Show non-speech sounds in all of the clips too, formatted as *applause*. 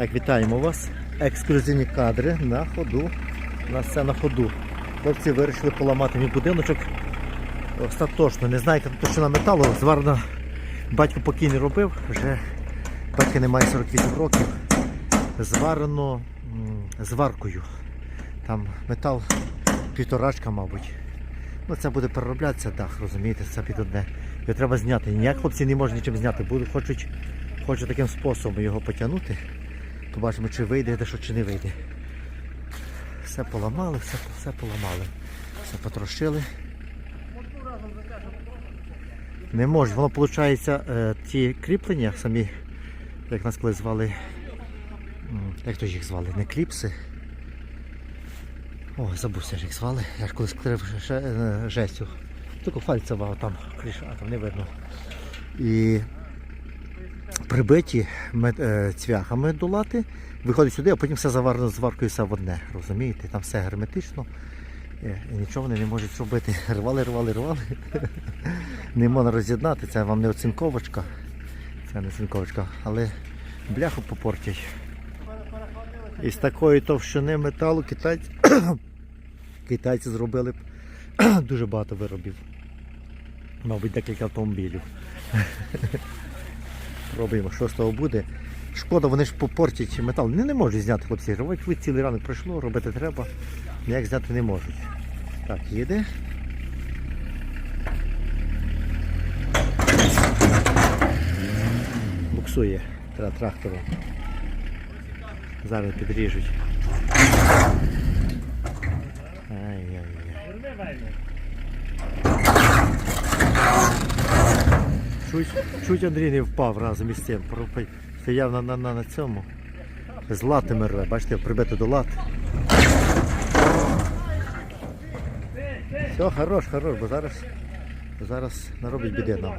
Так, вітаємо вас. Ексклюзивні кадри на ходу. У нас все на ходу. Хлопці вирішили поламати мій будиночок. Остаточно, не знаю, яка товщина металу. Зварно батько покійний робив, вже батька немає 48 років. Зварено зваркою. Там метал півторачка, мабуть. Ну, це буде перероблятися дах, розумієте, це під одне. Його треба зняти. Ніяк хлопці не можуть нічим зняти. Будуть, хочуть, хочуть таким способом його потягнути. Побачимо, чи вийде, де що чи не вийде. Все поламали, все, все поламали. Все потрошили. Не можуть. Воно виходить, е, ті кріплення самі, як нас коли звали, як то ж їх звали, не кліпси. О, забувся, як їх звали. Я ж колись крив е, жестю. Тільки фальцева, там а там не видно. І прибиті е, цвяхами до лати, виходить сюди, а потім все заварено зваркою в одне. Розумієте? Там все герметично. Е, І нічого вони не можуть зробити. *laughs* Рвали, рвали, рвали. *laughs* Не можна роз'єднати, це вам не оцінковочка. Це не оцінковочка, але бляху попортять. Із такої товщини металу китайці, *coughs* китайці зробили *coughs* дуже багато виробів. Мабуть, декілька автомобілів. *laughs* Пробуємо, що з того буде. Шкода, вони ж попортять метал. Не, не можуть зняти хлопці. Робить ви цілий ранок пройшло, робити треба. Ніяк зняти не можуть. Так, їде. Буксує трактором. Зараз підріжуть. Ай-яй-яй. Чуть, чуть Андрій не впав разом із цим. Стояв на, на, на, на цьому. З латами рве. Бачите, прибито до лат. Все, хорош, хорош, бо зараз, зараз наробить біди нам.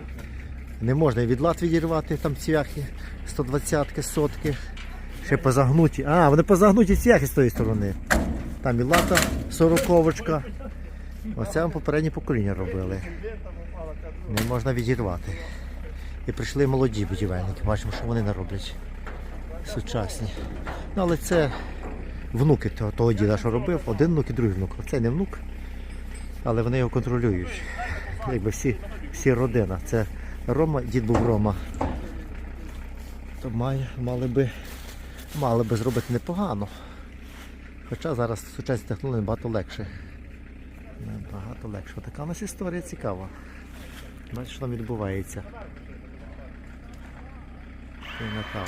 Не можна і від лат відірвати, там цвяхи, 120-ки, сотки. Ще позагнуті. А, вони позагнуті цвяхи з тої сторони. Там і лата, сороковочка. Оце вам попередні покоління робили. Не можна відірвати. І прийшли молоді будівельники. Бачимо, що вони нароблять. Сучасні. Ну, але це внуки того, того діда, що робив. Один внук і другий внук. Оце не внук, але вони його контролюють. Якби всі, всі родина. Це Рома, дід був Рома. То має, мали би, мали би зробити непогано. Хоча зараз сучасні технології набагато легше. Набагато легше. Така у нас історія цікава. Бачиш, що там відбувається. Що на каву.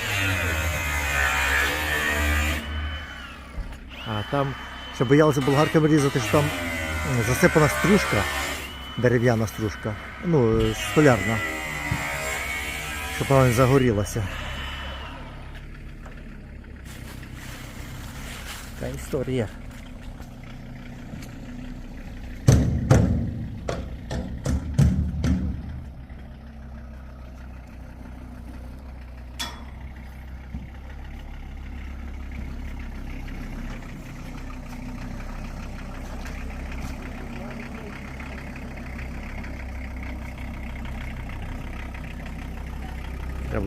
А там, що боялися болгарками різати, що там засипана стружка, дерев'яна стружка, ну, е, столярна, щоб вона не загорілася. Така історія.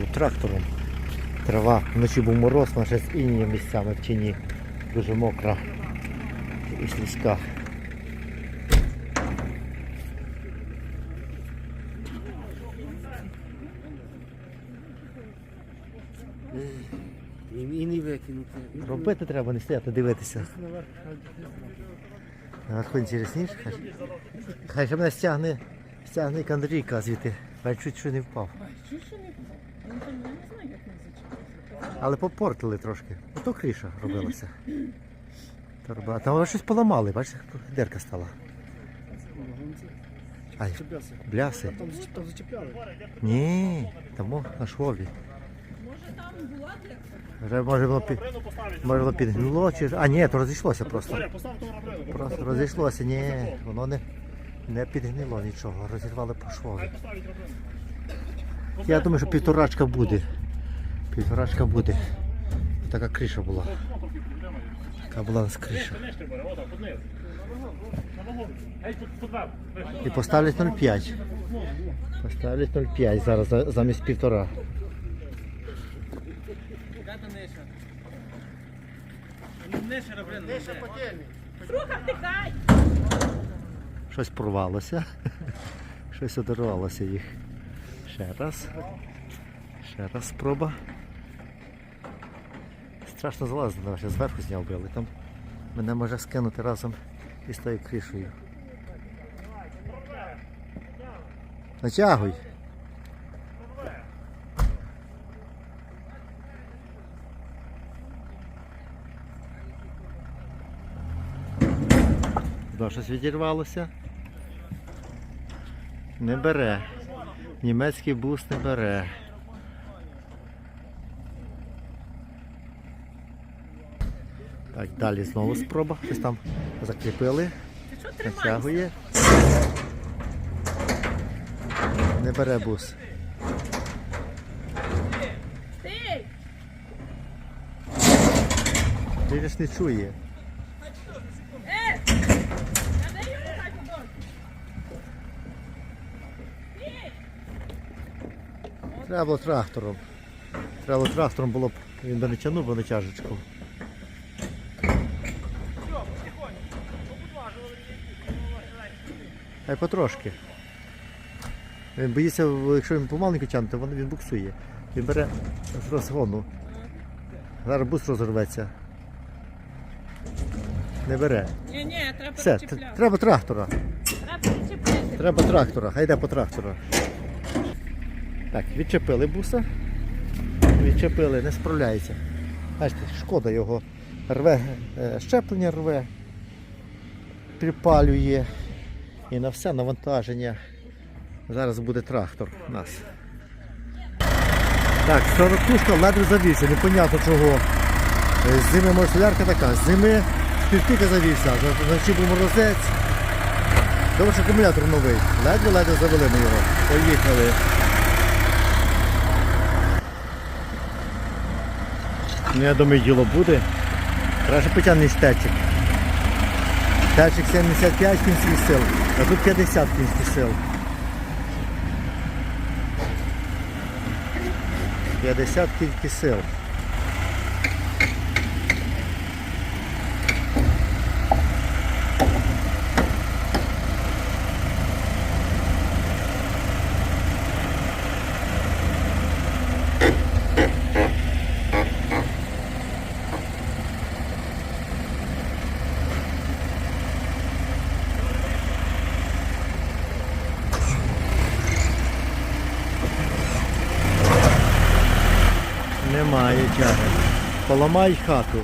Трактором. Трава. Вночі був мороз, ще з інієм місцями в тіні. Дуже мокра і слизька. І, не викинути. Робити треба, не стояти, дивитися. А хоч інтересніше. Хай, хай ще мене стягне, стягне Андрійка звідти. Хай чуть що не впав. Чуть що не Він там. Але попортили трошки. Ото криша робилася. Торба. Там щось поламали, бачите, дерка стала. Ай, бляси. Там, зачепляли. Ні, тому на швові. Там? Вже може воно під, може воно підгнило чи. А ні, то розійшлося просто. Просто розійшлося, ні, воно не, не підгнило нічого, розірвали по швові. Я думаю, що півторачка буде. Півторачка буде. Така криша була. Така була у криша. І поставлять 0,5. Поставлять 0,5 зараз замість півтора. Щось порвалося. *laughs* Щось одорвалося їх. Ще раз. Ще раз спроба. Страшно залазити, ще зверху зняв би, але там мене може скинути разом із тою кришею. Натягуй. Щось відірвалося. Не бере. Німецький бус не бере. Так, далі знову спроба. Щось там закріпили. Ти? Натягує. Не бере бус. Він ж не чує. Е! Я не йому так удобно. Стій! Треба було трактором. Треба було трактором було б. Він би не тягнув, бо не тяжечку. Хай потрошки. Він боїться, якщо він помаленьку тягне, то він буксує. Він бере розгону. Зараз бус розірветься. Не бере. Ні, ні, треба Все, причіпляти. треба трактора. Треба причепити. Треба трактора, хай йде по трактора. Так, відчепили буса. Відчепили, не справляється. Бачите, шкода його. Рве, е, щеплення рве, припалює. І на все навантаження. Зараз буде трактор у нас. Так, сорокушка ледве завівся, непонятно чого. Е, зими може така, зими співтика завівся, вночі був морозець. Добре, що акумулятор новий. Ледве-ледве завели ми його. Поїхали. Ну, я думаю, діло буде. Краще потягнеш течик. Течик 75 кінських сил, а тут 50 кінських сил. 50 кінських сил. Немає тяги. Поламають хату.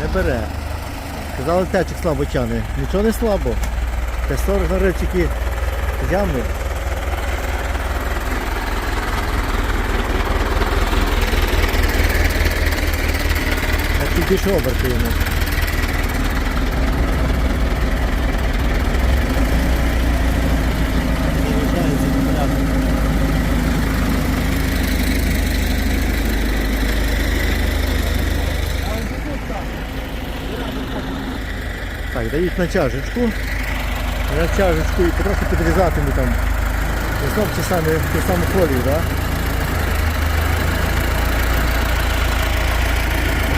Не бере. Казали течик слабо тяне. Нічого не слабо. Те 40 на тільки ями. Більше оберти йому. Так, дають натяжечку. Натяжечку і трохи підрізатиму там. Знов ті самі, ті самі колії? Да?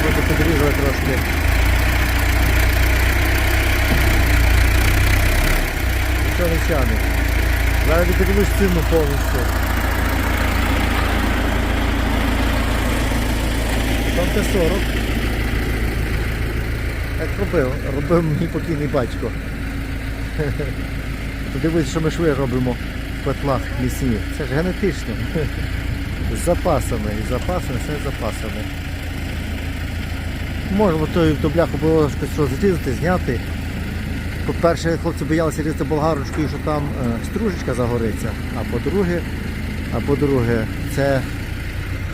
Буду підрізати трошки. Нічого не тягне. Зараз піддивлюсь ціну повністю. Там Т-40. Як робив, робив мій покійний батько. Подивись, що ми шви робимо в котлах лісні. Це ж генетично. З запасами. І запасами, все з запасами. Можемо ту бляху було щось розрізати, зняти. По-перше, хлопці боялися різати болгарочкою, що там е, стружечка загориться. А по-друге, а по-друге, це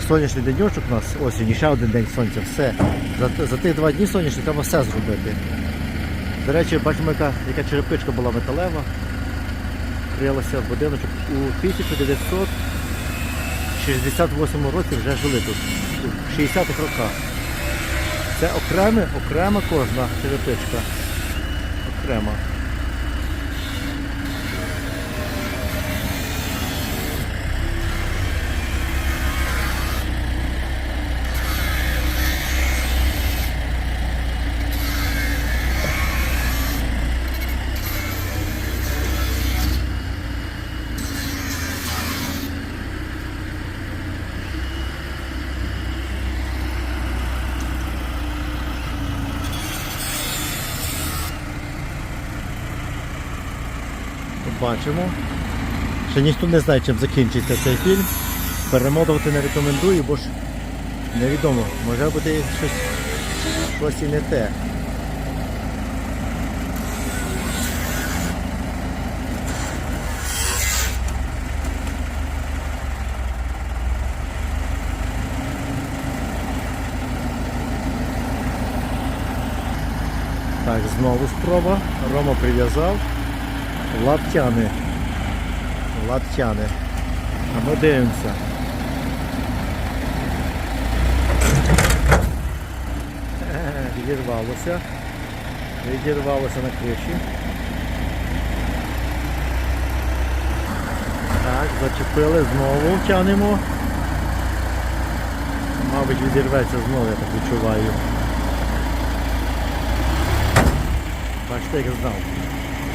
сонячний денечок у нас осінь, і ще один день сонця, все. За, за тих два дні сонячних треба все зробити. До речі, бачимо, яка, яка черепичка була металева. Крилася в будиночок у 1968 році вже жили тут, у 60-х роках. Це окреме, окрема кожна черепичка. Окрема. Побачимо. Ще ніхто не знає, чим закінчиться цей фільм. Перемотувати не рекомендую, бо ж невідомо, може бути щось, щось і не те. Так, знову спроба. Рома прив'язав. Лаптяни. Лаптяни. А ми дивимося. Відірвалося. Відірвалося на криші. Так, зачепили, знову тянемо. Мабуть, відірветься знову, я так відчуваю. Бачите, як знав.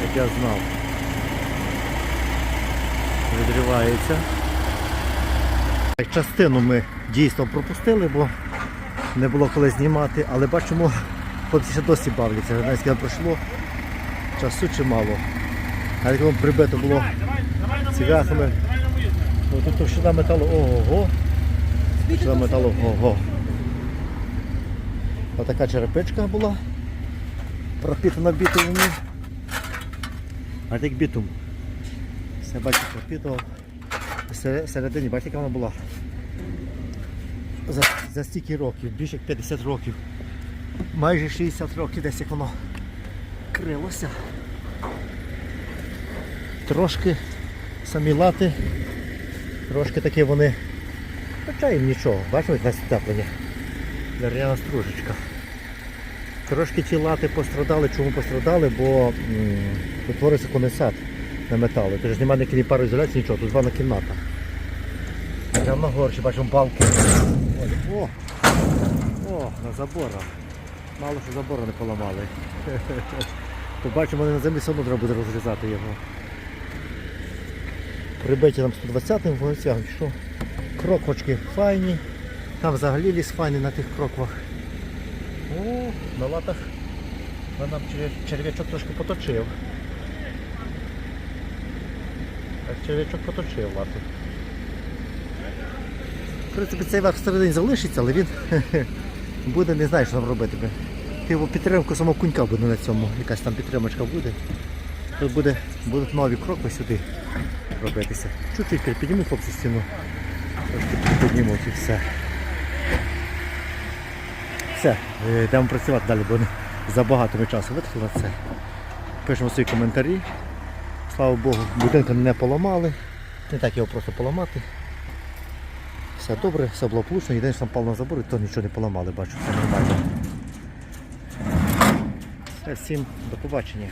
Як я знав. Відривається. Частину ми дійсно пропустили, бо не було коли знімати, але бачимо, хлопці ще досі бавляться. Не пройшло часу чимало. А як прибито було цвяхами. Тут товщина металу ого. Товщина металу ого. Отака черепичка була пропітана бітумом. А як бітум. Все бачите, пропітував. Сере- Всередині, бачите, яка вона була. За, за стільки років, більше як 50 років. Майже 60 років десь як воно крилося. Трошки самі лати, трошки такі вони. Хоча їм нічого, бачимо, як нас теплення. Дерев'яна стружечка. Трошки ті лати пострадали. Чому пострадали? Бо м, утворився конденсат на метали. Тож немає ні пароізоляції, нічого, тут звана кімната. Там на горші бачимо балки. О! О, на заборах. Мало що забора не поламали. *laughs* Побачимо, вони на землі все одно треба буде розрізати його. Прибиті там 120-м вулицям, що кроквочки файні. Там взагалі ліс файний на тих кроквах. О, на латах нам черв'ячок трошки поточив. Так черв'ячок поточив лати. В принципі, цей верх всередині залишиться, але він *laughs* буде, не знаю, що там робити. Типу підтримку самого кунька буде на цьому, якась там підтримочка буде. Тут буде, будуть нові кроки сюди робитися. Чуть-чуть підніму хлопці стіну. Піднімуть і все. Все, е, йдемо працювати далі, бо забагато ми часу витратили на це. Пишемо свої коментарі. Слава Богу, будинку не поламали. Не так його просто поламати. Все добре, все було влучно, єдине, що там пал на забор, то нічого не поламали, бачу, все нормально. Всім до побачення.